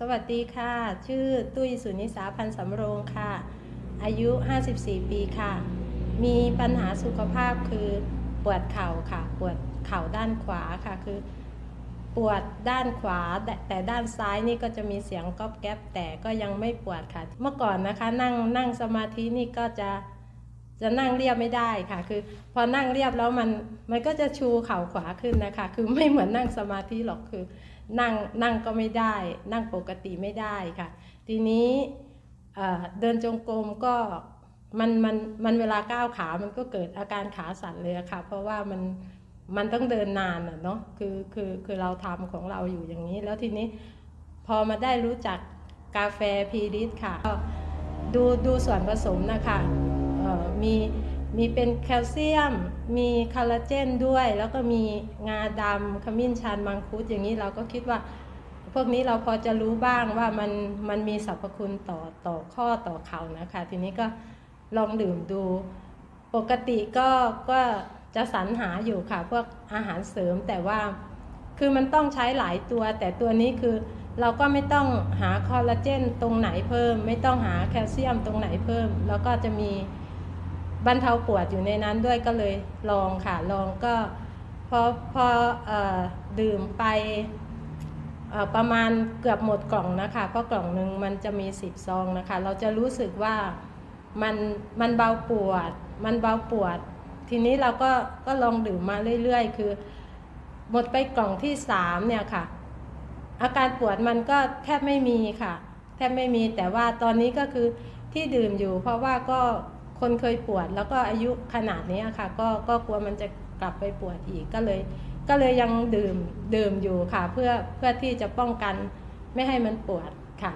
สวัสดีค่ะ ชื่อตุ้ยสุนิสาพันธ์สำโรงค่ะ อายุ 54 ปีค่ะ มีปัญหาสุขภาพคือปวดเข่าค่ะ ปวดเข่าด้านขวาค่ะ คือปวดด้านขวาแต่แต่ด้านซ้ายนี่ก็จะมีเสียงก๊อบแก๊บแต่ก็ยังไม่ปวดค่ะ เมื่อก่อนนะคะนั่งนั่งสมาธินี่ก็จะ จะนั่งเรียบไม่ได้ค่ะ คือพอนั่งเรียบแล้วมันมันก็จะชูเข่าขวาขึ้นนะคะ คือไม่เหมือนนั่งสมาธิหรอกคือ นั่งนั่งก็ไม่ได้ นั่งปกติไม่ได้ค่ะ ทีนี้เดินจงกรมก็มันมันมันเวลาก้าวขา มันก็เกิดอาการขาสั่นเลยค่ะ เพราะว่ามันมันต้องเดินนานอะเนาะคือคือคือเราทำของเราอยู่อย่างนี้ แล้วทีนี้พอมาได้รู้จักกาแฟพีริสค่ะดูดูส่วนผสมนะคะ มีมีเป็นแคลเซียม มีคอลลาเจนด้วย แล้วก็มีงาดำขมิ้นชันมังคุดอย่างนี้เราก็คิดว่า พวกนี้เราพอจะรู้บ้างว่ามันมันมีสรรพคุณต่อต่อข้อต่อเข่านะคะ ทีนี้ก็ลองดื่มดู ปกติก็ก็จะสรรหาอยู่ค่ะ พวกอาหารเสริมแต่ว่าคือมันต้องใช้หลายตัว แต่ตัวนี้คือเราก็ไม่ต้องหาคอลลาเจนตรงไหนเพิ่ม ไม่ต้องหาแคลเซียมตรงไหนเพิ่ม แล้วก็จะมี บรรเทาปวดอยู่ในนั้นด้วยก็เลยลองค่ะลองก็พอพออดื่มไปประมาณเกือบหมดกล่องนะคะ เพราะกล่องหนึ่งมันจะมี10ซองนะคะ เราจะรู้สึกว่ามันมันเบาปวด มันเบาปวด ทีนี้เราก็ก็ลองดื่มมาเรื่อยๆ คือ หมดไปกล่องที่3เนี่ยค่ะ อาการปวดมันก็แทบไม่มีค่ะ แทบไม่มีแต่ว่าตอนนี้ก็คือที่ดื่มอยู่ เพราะว่าก็ คนเคยปวดแล้วก็อายุขนาดนี้ค่ะก็ก็กลัวมันจะกลับไปปวดอีกก็เลย ก็เลยยังดื่มดื่มอยู่ค่ะ เพื่อเพื่อที่จะป้องกันไม่ให้มันปวดค่ะ